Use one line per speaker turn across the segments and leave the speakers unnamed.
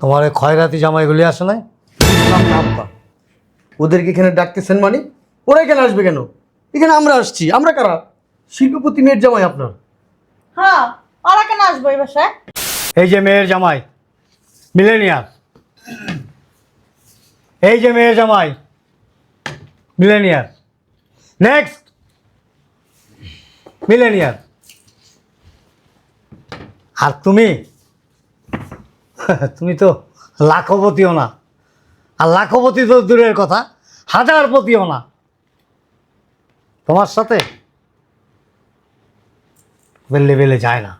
তোমার এই খয়রাতি জামাইগুলি আসে নাই?
না আব্বা। ওদেরকে এখানে ডাকতেছেন মানে? ওরা এখানে আসবে কেন? এখানে আমরা আসছি। আমরা কারা? শিল্পপতি মেয়ের জামাই আপনার।
হ্যাঁ ওরা কেন আসব এই বাসায়?
এই যে মেয়ের জামাই মিলেনিয়ার এই যে মেয়ের জামাই মিলেনিয়ার নেক্সট মিলেনিয়ার আর তুমি? তুমি তো লাখপতিও না। আর লাখপতি তো দূরের কথা, হাজারপতিও না। তোমার সাথে ওদের লেভেলে যায় না।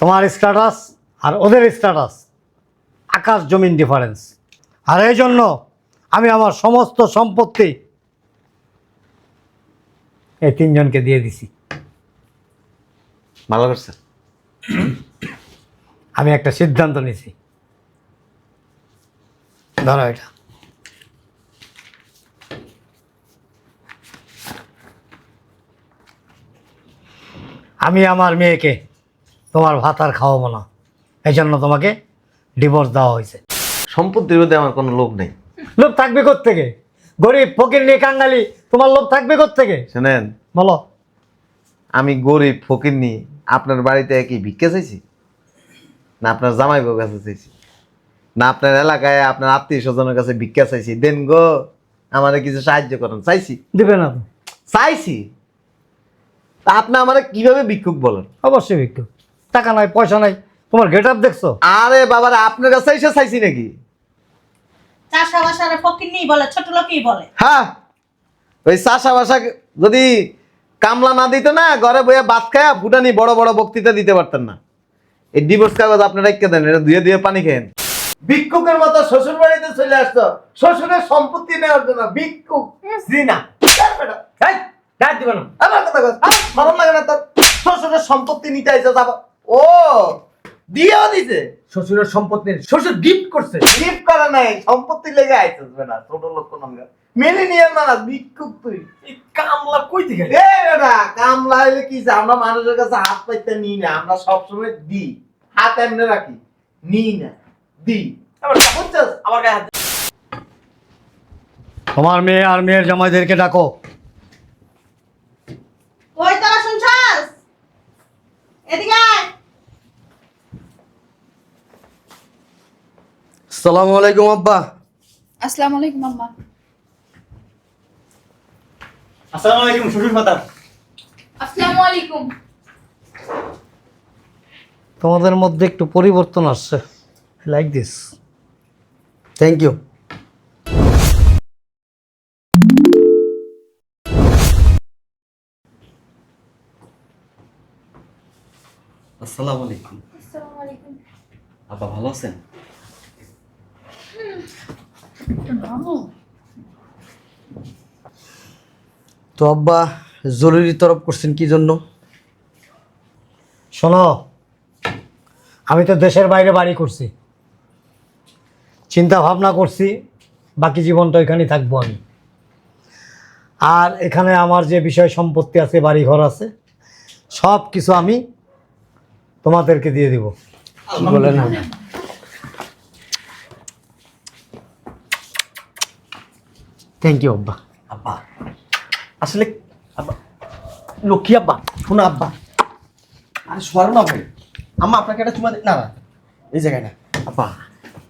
তোমার স্ট্যাটাস আর ওদের স্ট্যাটাস আকাশ জমিন ডিফারেন্স আর এই জন্য আমি আমার সমস্ত সম্পত্তি এই তিনজনকে দিয়ে দিছি।
ভালো করছে?
আমি একটা সিদ্ধান্ত নিছি। ধরো এটা। আমি আমার মেয়েকে তোমার ভাত আর খাওয়াবো না। এই জন্য তোমাকে ডিভোর্স দেওয়া হয়েছে।
সম্পত্তির মধ্যে আমার কোনো লোভ নেই।
লোভ থাকবে থেকে গরিব ফকির নিয়ে কাঙ্গালি তোমার লোভ থাকবে থেকে
শোনেন।
বলো।
আমি গরিব ফকির নিয়ে আপনার বাড়িতে একই ভিক্ষা চাইছি? না আপনার জামাই বউ কাছে চাইছি। না আপনার এলাকায় আপনার আত্মীয় স্বজনের কাছে ভিক্ষা চাইছি। দেন গো আমারে কিছু সাহায্য করেন। চাইছি?
দিবে না তো।
চাইছি? তা আপনি আমারে কীভাবে ভিক্ষুক বলেন?
অবশ্যই ভিক্ষুক। টাকা নাই পয়সা নাই। তোমার গেট আপ দেখছ?
আরে বাবারে আপনার কাছে এসে চাইছি নাকি?
চাষা বাসারে ফকির বলে ছোট লোকই বলে।
হ্যাঁ। ওই চাষা বাসা যদি কামলা না দিত না ঘরে বইয়া ভাত খায়া ফুটানি বড় বড় বক্তৃতা দিতে পারতেন না। এই ডিভোর্স কাগজ আপনি রেখে দেন এটা ধুয়ে ধুয়ে পানি খেয়েন। ভিক্ষুকের মতো শ্বশুর বাড়িতে চলে আসতো শ্বশুরের সম্পত্তি নেওয়ার জন্য ভিক্ষুক জিনা
ডাক দিবে না।
আমার কথা কথা ভালো লাগে না তোর। শ্বশুরের সম্পত্তি নিতে আইসা যাব। ও দিয়েও দিছে।
শ্বশুরের সম্পত্তি শ্বশুর গিফট করছে।
গিফট করে নাই সম্পত্তি লেগে না ছোট লোক কোন মেনে নিয়ে না না ভিক্ষুক তুই।
কামলা কই থেকে?
এ বেটা কামলা হইলে কি যে আমরা মানুষের কাছে হাত পাইতে নিই না আমরা সবসময় দিই। হাত এমনি রাখি নিই না দিই।
আবার
বুঝছস?
আমার গায়ে হাত
তোমার মেয়ে আর মেয়ের জামাইদেরকে ডাকো।
ওই তোরা শুনছাস? এদিকে
আসসালামু আলাইকুম আব্বা।
আসসালামু আলাইকুম আম্মা।
আসসালামু আলাইকুম শ্বশুর ফাতার
আসসালামু আলাইকুম।
তোমাদের মধ্যে একটু পরিবর্তন আসছে। লাইক দিস
থ্যাংক ইউ
আসসালামু আলাইকুম।
আসসালামু আলাইকুম।
আপা ভালো আছেন?
তো আব্বা জরুরি তরফ করছেন কি জন্য?
শোনো আমি তো দেশের বাইরে বাড়ি করছি। চিন্তা ভাবনা করছি বাকি জীবনটা এখানেই থাকব আমি। আর এখানে আমার যে বিষয় সম্পত্তি আছে বাড়ি ঘর আছে সব কিছু আমি তোমাদেরকে দিয়ে দিব। বলে না থ্যাংক ইউ আব্বা
আব্বা আসলে আব্বা লক্ষ্মী আব্বা শোনো আব্বা। আরে সরো না ভাই। আম্মা আপনাকে একটা চুমা না না এই জায়গায় না। আব্বা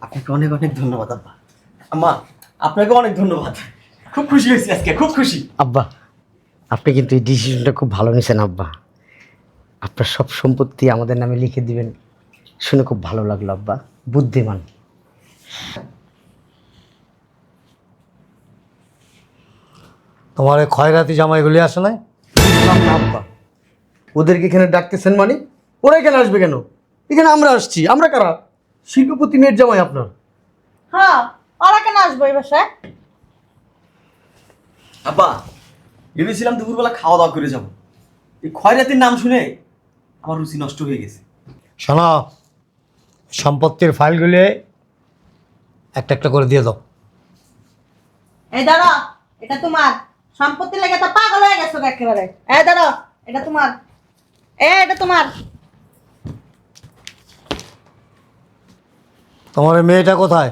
আপনাকে অনেক অনেক ধন্যবাদ আব্বা। আম্মা আপনাকে অনেক ধন্যবাদ। খুব খুশি হয়েছি আজকে খুব খুশি।
আব্বা আপনি কিন্তু এই ডিসিশনটা খুব ভালো নিয়েছেন আব্বা। আপনার সব সম্পত্তি আমাদের নামে লিখে দিবেন। শুনে খুব ভালো লাগল আব্বা। বুদ্ধিমান।
তোমার এই খয়রাতি জামাইগুলি আসে নাই?
না আব্বা ওদেরকে এখানে ডাকতেছেন মানে? ওরা এখানে আসবে কেন? এখানে আমরা আসছি আমরা কারা? শিল্পপতি মেয়ের জামাই আপনার।
হ্যাঁ ওরা কেন আসব এই বাসায়?
আব্বা ভেবেছিলাম দুপুরবেলা খাওয়া দাওয়া করে যাব। এই খয়রাতির নাম শুনে আমার রুচি নষ্ট হয়ে গেছে।
শোনো সম্পত্তির ফাইলগুলি একটা একটা করে দিয়ে দাও।
এই দাঁড়া এটা তোমার। সম্পত্তি লেগে তো পাগল হয়ে গেছো একেবারে। এই দাঁড়া এটা তোমার। এ এটা তোমার।
তোমার মেয়েটা কোথায়?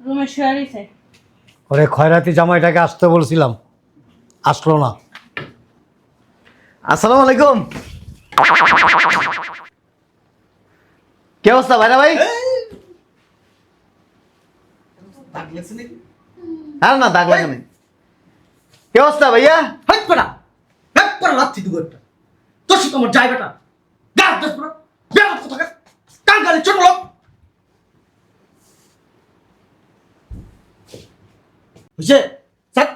রুমে শুয়ে রয়েছে।
ওরে খয়রাতি জামাইটাকে আসতে বলছিলাম। আসলো না।
আসসালামু আলাইকুম। কি অবস্থা ভাইরা ভাই? আর না দাগ লাগে। কি অবস্থা ভাইয়া
হাত পড়া হাত পড়া লাথি দু একটা তোর সাথে আমার যাই বেটা গাছ দশ পড়া বেড়া কোথাকে কান গালি ছোট লোক বুঝছে স্যার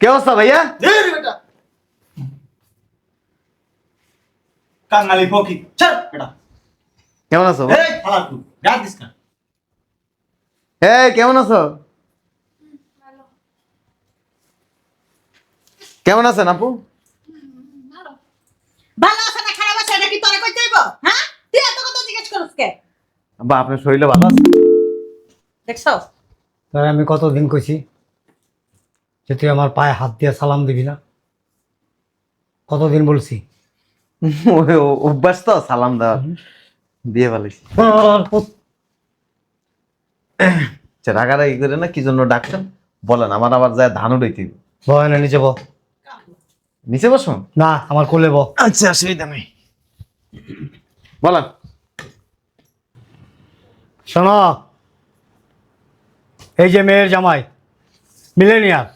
কি অবস্থা ভাইয়া
দেরি বেটা কাঙ্গালি ফকি ছাড় বেটা
কেমন আছো
এই ফালা তুই গাছ দিস না
এই কেমন আছো? কেমন আছেন আপু?
ভালো আছে না খারাপ আছে? এটা কি তোরে কই যাইব হ্যাঁ? তুই এত কথা জিজ্ঞেস করছ কে?
বা আপনার শরীরে ভালো আছে?
দেখছ?
তাই আমি কতদিন কইছি যে তুই আমার পায়ে হাত দিয়ে সালাম দিবি না? কতদিন বলছি?
অভ্যাস তো সালাম দেওয়ার। দিয়ে আচ্ছা, রাগারাগি করে না কি জন্য ডাকছেন? বলেন আমার আবার যায় ধান উড়াইতে।
ভয় না নিচে ব।
নিচে বসুন।
না আমার কোলে ব।
আচ্ছা অসুবিধা নেই। বলেন।
শোনো এই যে মেয়ের জামাই মিলেনিয়ার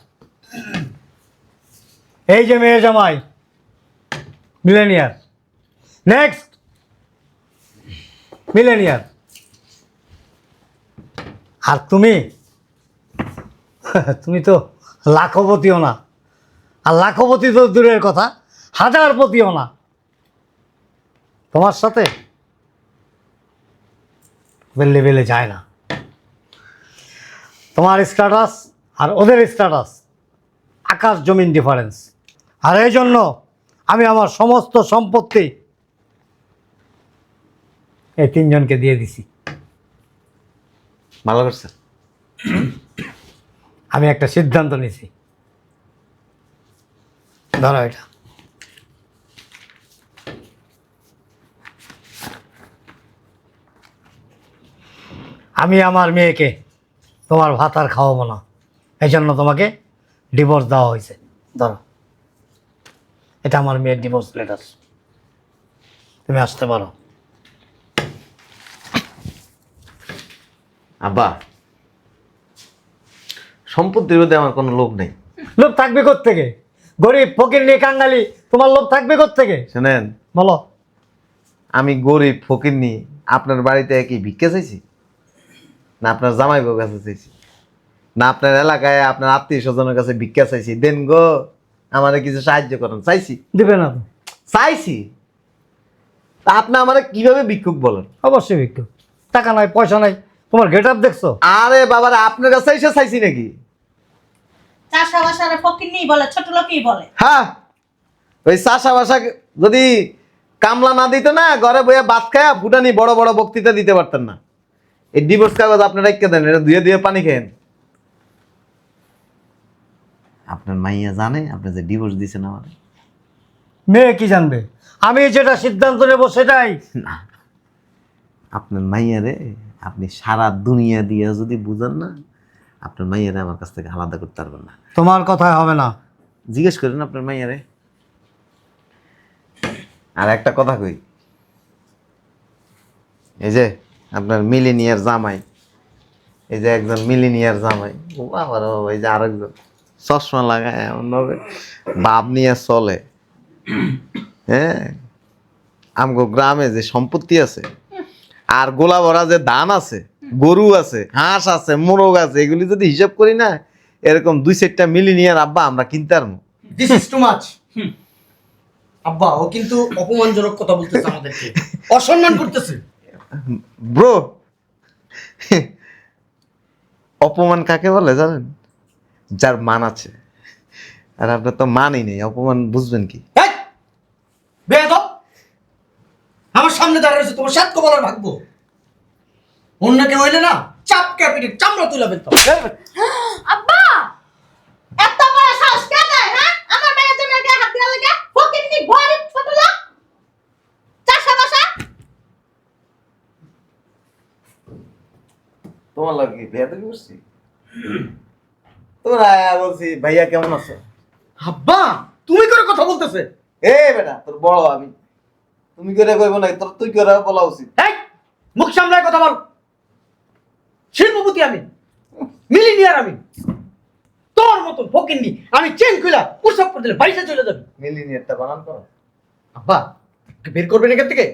এই যে মেয়ের জামাই মিলেনিয়ার নেক্সট মিলেনিয়ার আর তুমি? তুমি তো লাখপতিও না। আর লাখপতি তো দূরের কথা, হাজারপতিও না। তোমার সাথে লেভেলে যায় না। তোমার স্ট্যাটাস আর ওদের স্ট্যাটাস আকাশ জমিন ডিফারেন্স আর এই জন্য আমি আমার সমস্ত সম্পত্তি এই তিনজনকে দিয়ে দিছি।
ভালো করছেন
আমি একটা সিদ্ধান্ত নিছি। ধরো এটা। আমি আমার মেয়েকে তোমার ভাত আর খাওয়াবো না। এই জন্য তোমাকে ডিভোর্স দেওয়া হয়েছে। ধরো। এটা আমার মেয়ের ডিভোর্স লেটার তুমি আসতে পারো।
আব্বা সম্পত্তির মধ্যে আমার কোনো লোভ নেই।
লোভ থাকবে থেকে গরিব ফকির নিয়ে কাঙ্গালি তোমার লোভ থাকবে থেকে
শোনেন
বলো।
আমি গরিব ফকির নি আপনার বাড়িতে কি ভিক্ষা চাইছি? না আপনার জামাই বউ কাছে চাইছি? না আপনার এলাকায় আপনার আত্মীয় স্বজনের কাছে ভিক্ষা চাইছি? দেন গো আমারে কিছু সাহায্য করেন। চাইছি?
দিবে না তো।
চাইছি? তা আপনি আমারে কীভাবে ভিক্ষুক বলেন?
অবশ্যই ভিক্ষুক। টাকা নাই পয়সা নাই। তোমার গেট আপ দেখছ?
আরে বাবারে আপনার কাছে এসে চাইছি নাকি?
চাষা বাসারে ফকির নেই বলে ছোট লোকই বলে।
হ্যাঁ ওই চাষা বাসা যদি কামলা না দিত না ঘরে বইয়া ভাত খায়া ফুটানি বড় বড় বক্তৃতা দিতে পারতেন না। এই ডিভোর্স কাগজ আপনারা রেখে দেন এটা ধুয়ে ধুয়ে পানি খেয়েন। আপনার মাইয়া জানে আপনি যে ডিভোর্স দিয়েছেন আমার।
মেয়ে কি জানবে? আমি যেটা সিদ্ধান্ত নেব সেটাই।
না। আপনার মাইয়ারে আপনি সারা দুনিয়া দিয়ে যদি বুঝেন না আপনার মাইয়ারে আমার কাছ থেকে আলাদা করতে পারবেন না।
তোমার কথায় হবে না।
জিজ্ঞেস করেন আপনার মাইয়ারে। আর একটা কথা কই এই যে আপনার মিলিনিয়ার জামাই এই যে একজন মিলিনিয়ার জামাই ও আবার এই যে আরেকজন চশমা লাগায় এমনভাবে বাপ নিয়ে চলে। হ্যাঁ আমগো গ্রামে যে সম্পত্তি আছে আর গোলা ভরা যে ধান আছে গরু আছে হাঁস আছে মোরগ আছে এগুলি যদি হিসাব করি না এরকম দুই চারটা মিলিনিয়ার আব্বা আমরা কিনতে পারব।
দিস ইজ টু মাচ আব্বা ও কিন্তু অপমানজনক কথা বলতেছে আমাদেরকে। অসম্মান করতেছে।
ব্রো অপমান কাকে বলে জানেন? যার মান আছে। আর আপনার তো মানই নেই অপমান বুঝবেন কি?
আমার সামনে দাঁড়িয়েছে তোমার সাত কপালের ভাগ্য। অন্য কেউ হইলে না চাপ ক্যাপিটে চামড়া তুলে ফেলতাম হ্যাঁ।
আব্বা
এত বড় সাহস কে দেয় হ্যাঁ? আমার হাত লাগে। ছোট লোক?
চাষা বাসা? তোমার লাগে বেয়াদ করছি? তোমরা বলছি ভাইয়া কেমন আছো?
আব্বা তুমি করে কথা বলতেছে।
এ বেটা তোর বড় আমি। তুমি করে কইব না তোর তুই করে বলা উচিত।
এই মুখ সামলায় কথা বল। শিল্পপতি আমি মিলিনিয়ার আমি। তোর মতন ফকিন্নি আমি চেন খুলা প্রসাব করে দিলে বাড়িতে চলে যাবে।
মিলিনিয়ারটা বানান করো।
আব্বা বের করবেন এখান থেকে?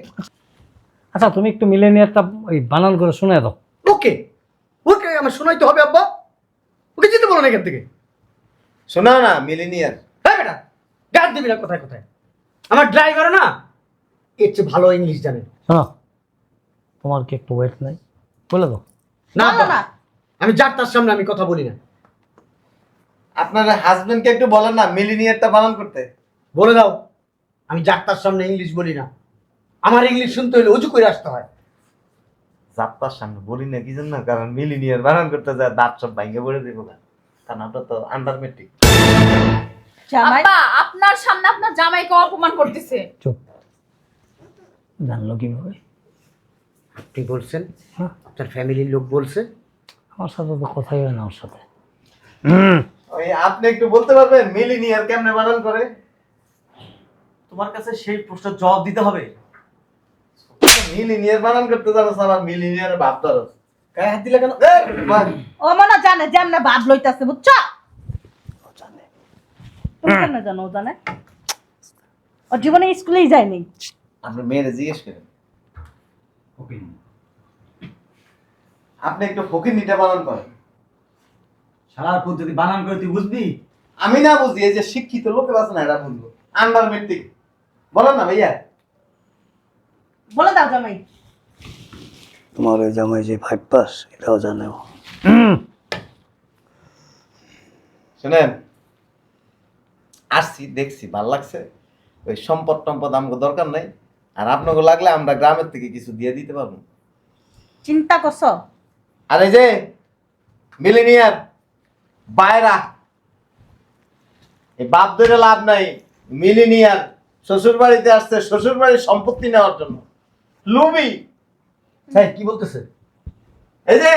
আচ্ছা তুমি একটু মিলেনিয়ারটা ওই বানান করে শুনে দাও।
ওকে ওকে আমার শোনাইতে হবে আব্বা। ওকে যেতে বলো না এখান থেকে।
শোনা না মিলিনিয়ার।
হ্যাঁ বেটা গাদ দিবি না কোথায় কোথায়। আমার ড্রাইভার না এর চেয়ে ভালো ইংলিশ
শোনো তোমার কি একটু ওয়েট নাই? বলে দাও।
না
না।
আমি যার তার সামনে আমি কথা বলি না।
আপনার হাজবেন্ডকে একটু বলেন না মিলিনিয়ারটা বানান করতে।
বলে দাও আমি যার তার সামনে ইংলিশ বলি না। আমার ইংলিশ শুনতে হলে উঁচু করে আসতে হয়।
যাত্রার সামনে বলি না কি জন্য? কারণ মিলিনিয়ার বানান করতে যায় দাঁত সব ভাঙ্গে পড়ে দেবো না কারণ ওটা তো আন্ডার মেট্রিক
জামাই
আপনার সামনে আপনার জামাইকে অপমান করতেছে।
চুপ। জানলো কীভাবে?
আপনি বলছেন?
হ্যাঁ।
আপনার ফ্যামিলির লোক বলছে?
আমার সাথে তো কথাই হয় না ওর সাথে।
ওই আপনি একটু বলতে পারবেন মিলিনিয়ার কেমনে বানান করে?
তোমার কাছে সেই প্রশ্নের জবাব দিতে হবে।
মিলিনিয়ার বানান করতে জানো আবার মিলিনিয়ার পারো
গায়ে হাত দিলে কেন?
ও মনে জানে যে আমরা ভাব লইতাছে বুঝছ? তুমি কেন জানো ও জানে? ওর জীবনে স্কুলেই যায়নি।
আপনি মেয়েরে জিজ্ঞেস করেন। আপনি একটু ফকির নিতে বানান করেন।
সারার পদ্ধতি বানান করে তুই বুঝবি?
আমি না বুঝি এই যে শিক্ষিত লোকের আছে না এরা বুঝব। Under matric. বলেন না ভাইয়া।
বলে দাও জামাই।
তোমার ওই জামাই যে ফাইভ পাস এটাও জানে ও।
শুনেন আসছি দেখছি ভালো লাগছে। ওই সম্পদ টম্পদ আমাকে দরকার নাই। আর আপনাকে লাগলে আমরা গ্রামের থেকে কিছু দিয়ে দিতে পারব।
চিন্তা করছ?
আর এই যে মিলিনিয়ার বাইরা এই বাপ ধরে লাভ নাই মিলিনিয়ার শ্বশুর বাড়িতে আসছে শ্বশুর বাড়ির সম্পত্তি নেওয়ার জন্য। লুবি।
হ্যাঁ কি বলতেছে?
এই যে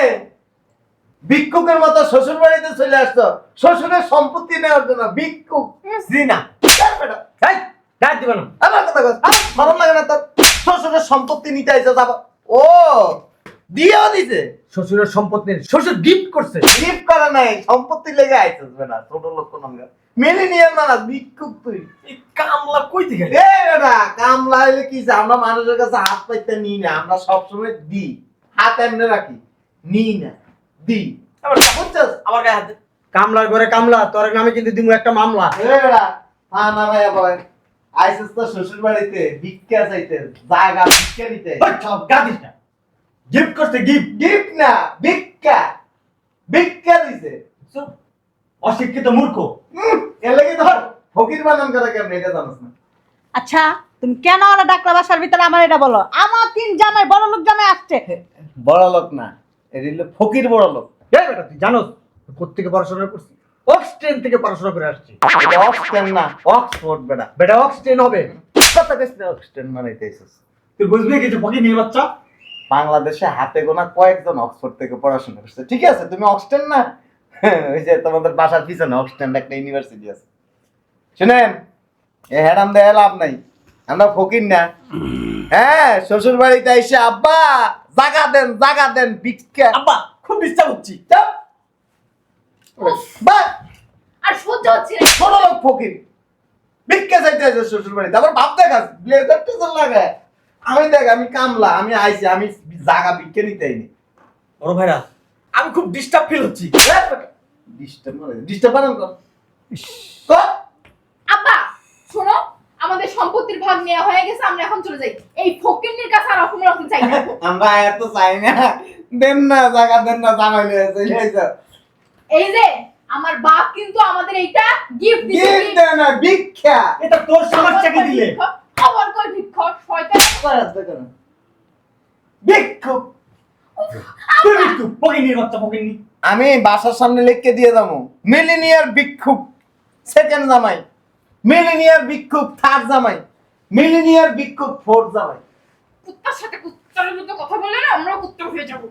ভিক্ষুকের মতো শ্বশুর বাড়িতে চলে আসতো শ্বশুরের সম্পত্তি নেওয়ার জন্য ভিক্ষুক। জি না।
এই গায়ে দিবে না
আমার কথা কস ভালো লাগে না তোর শ্বশুরের সম্পত্তি নিতে আইসে যাব। ও দিয়েও দিছে।
শ্বশুরের সম্পত্তি শ্বশুর গিফট করছে।
গিফট করে নাই সম্পত্তি লেগে আইছিস না ছোট লোক কোন নিয়ে না ভিক্ষুক তুই।
কামলা কই থেকে
এ বেটা কামলা হইলে কি আমরা মানুষের কাছে হাত পাইতে নিই না আমরা সবসময় দিই হাত এমনি রাখি নিই না দিই
আবার
বুঝছস?
আমার গায়ে হাত
কামলার ঘরে কামলা তোর নামে কিন্তু দিমু একটা মামলা।
এ বেটা না ভাইয়া বয় আইসিস তো শ্বশুর বাড়িতে ভিক্ষা চাইতে ভিক্ষা নিতে
সব গা দিস না। গিফট করছে গিফট।
গিফট না ভিক্ষা। ভিক্ষা দিছে।
অশিক্ষিত মূর্খ।
এর লাগি ধর ফকির বানান করে কেমন এটা জানোস না।
আচ্ছা তুমি কেন ওরা ডাকলা বাসার ভিতরে আমার এটা বলো? আমার তিন জামাই বড় লোক জামাই আসছে।
বড় লোক না হলো ফকির বড় লোক।
এই বেটা তুই জানোস কোথেকে পড়াশোনা করছিস? অক্সটেন থেকে পড়াশোনা করে আসছি।
অক্সফোর্ড না অক্সফোর্ড বেটা।
বেটা অক্সটেন হবে।
কথা কইছ না অক্সফোর্ড মানাইতে আইছিস
তুই বুঝবি কিছু ফকির নিয়ে বাচ্চা?
বাংলাদেশে হাতে গোনা কয়েকজন অক্সফোর্ড থেকে পড়াশোনা করছে। ঠিক আছে তুমি অক্সটেন না? ওই যে তোমাদের বাসার পিছনে অক্সটেন একটা ইউনিভার্সিটি আছে। শুনেন এ হ্যাডাম দেয় লাভ নাই। আমরা ফকির না। হ্যাঁ শ্বশুর বাড়িতে এসে আব্বা জাগা দেন জাগা দেন ভিক্ষা।
আব্বা খুব ডিস্টার্ব হচ্ছি।
আর সহ্য হচ্ছে
ছোট লোক ফকির ভিক্ষা চাইতে আছে শ্বশুর বাড়িতে আবার ভাব দেখাস ব্লেজার টেজার লাগায়। আমি দেখ আমি কামলা আমি আইছি আমি জাগা ভিক্ষা নিতে আইনি।
বড় ভাইরা আমি খুব ডিস্টার্ব ফিল হচ্ছি।
ডিস্টার্ব মানে ডিস্টার্ব বানান কর। কর।
আব্বা শোনো আমাদের সম্পত্তির ভাগ নেওয়া হয়ে গেছে আমরা এখন চলে যাই। এই ফকিরনির কাছে আর অপমান চাই না।
আমরা এত চাই না। দেন না জায়গা দেন না জামাই লয়ে আইছো
এই যে আমার বাপ কিন্তু আমাদের এইটা গিফট দিছে
গিফট দেন না ভিক্ষা।
এটা তোর সমস্যা কি দিলে।
খবর কই শয়তান।
ভিক্ষুক
তুই ফকির নিয়ে বাচ্চা ফকির নি
আমি বাসার সামনে লিখকে দিয়ে যাব। মিলিনিয়ার ভিক্ষুক সেকেন্ড জামাই। মিলিনিয়ার ভিক্ষুক থার্ড জামাই। মিলিনিয়ার ভিক্ষুক ফোর্থ জামাই।
কুত্তার সাথে কুত্তার মতো কথা বললে না আমরা কুত্তা হয়ে যাব।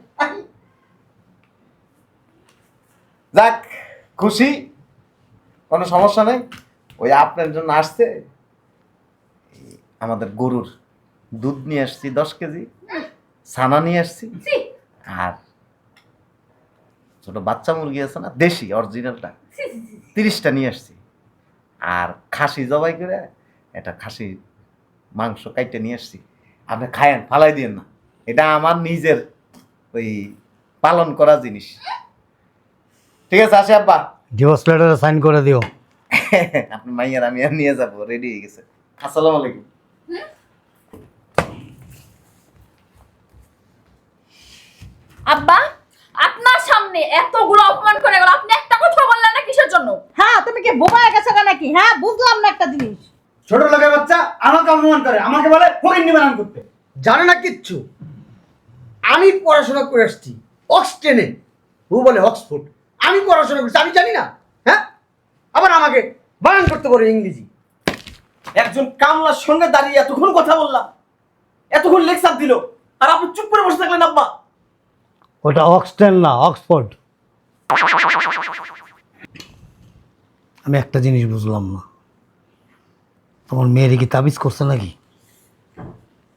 যাক খুশি? কোনো সমস্যা নেই? ওই আপনার জন্য আসছে। আমাদের গরুর দুধ নিয়ে আসছি দশ কেজি। ছানা নিয়ে আসছি। আর ছোট বাচ্চা মুরগি আছে না দেশি অরিজিনালটা। তিরিশটা নিয়ে আসছি। আর খাসি জবাই করে এটা খাসি মাংস কাইটে নিয়ে আসছি। আপনি খায়েন ফালাই দিয়েন না। এটা আমার নিজের ওই পালন করা জিনিস। ঠিক আছে আসে আব্বা।
ডিভোর্স লেটারে সাইন করে দিও।
আপনি মাইয়ার আমি আর নিয়ে যাব রেডি হয়ে গেছে। আসসালামু আলাইকুম।
আব্বা আপনার সামনে এতগুলো অপমান করে গেল আপনি একটা কথা বললেন না কিসের জন্য?
হ্যাঁ তুমি কি বোমা গেছো কেন নাকি? হ্যাঁ বুঝলাম না একটা জিনিস।
ছোট লোকের বাচ্চা আমাকে অপমান করে আমাকে বলে ফকির নিবারণ করতে। জানে না কিচ্ছু? আমি পড়াশোনা করে আসছি অক্সটেনে ও বলে অক্সফোর্ড আমি পড়াশোনা করছি, আমি জানি না। হ্যাঁ? আবার আমাকে বানান করতে পারে ইংরেজি। একজন কামলার সঙ্গে দাঁড়িয়ে এতক্ষণ কথা বললাম, এতক্ষণ লেকচার দিল, আর আপনি চুপ করে বসে থাকলেন আব্বা।
ওটা অক্সটেন না, অক্সফোর্ড। আমি একটা জিনিস বুঝলাম না। তোমার মেয়েরে কি তাবিজ করছে নাকি?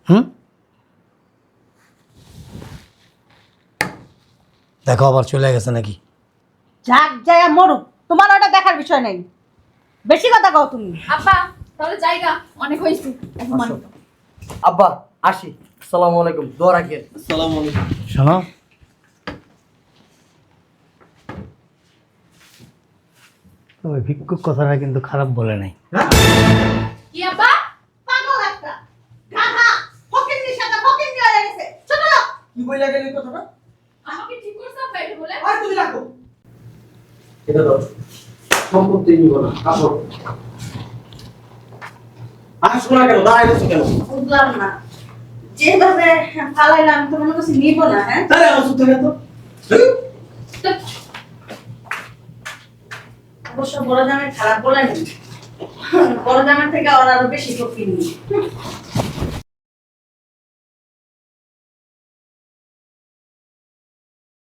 হুম? দেখো আবার চলে গেছে নাকি?
যাক যায় মরুক তোমার ওটা দেখার বিষয় নাই। বেশি কথা কও তুমি।
আব্বা তাহলে জায়গা অনেক হয়েছে।
আব্বা আসি। আসসালামু আলাইকুম। দোয়া রাখেন
আসসালামু আলাইকুম।
শোনো ওই ভিক্ষুক কথাটা কিন্তু খারাপ বলে নাই।
কি আব্বা?
পাগল একটা। গাধা ফকিন্নির সাথে ফকিন্নি হয়ে গেছে। ছোট
কি বইলা গেলি কথাটা?
আমাকে ঠিক করছে বলে।
আর তুমি রাখো। এটা দাও। সম্পত্তি নিব না আসো আসো না কেন? দাঁড়াই গেছো কেন?
বুঝলাম না। যেভাবে ফালাইলাম তো মনে করছি নিব না হ্যাঁ?
তাহলে তো।
তো
অবশ্য বড় জামাই খারাপ বলে নি বড় জামাই থেকে ওর আরও বেশি ফকিন্নি